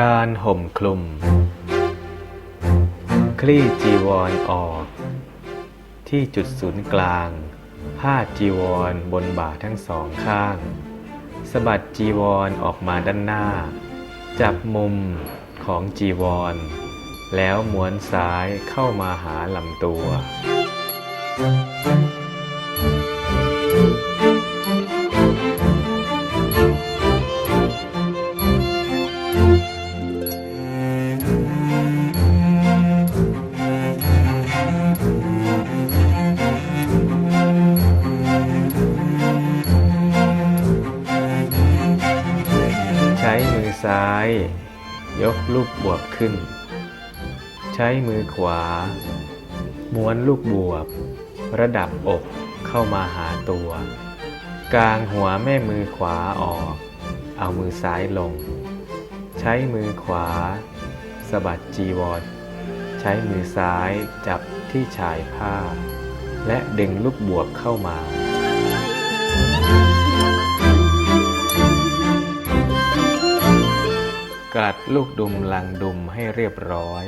การห่มคลุม คลี่จีวรออก ที่จุดศูนย์กลาง ผ้าจีวรบนบ่าทั้งสองข้างสะบัดจีวรออกมาด้านหน้า จับมุมของจีวร แล้วม้วนซ้ายเข้ามาหาลำตัวใซ้าย ยกลูกบวบขึ้น ใช้มือขวา ม้วนลูกบวบ ระดับอกเข้ามาหาตัวกางหัวแม่มือขวาออก เอามือซ้ายลง ใช้มือขวาสะบัดจีวร ใช้มือซ้ายจับที่ชายผ้า และดึงลูกบวบเข้ามา กัดลูกดุมลังดุมให้เรียบร้อย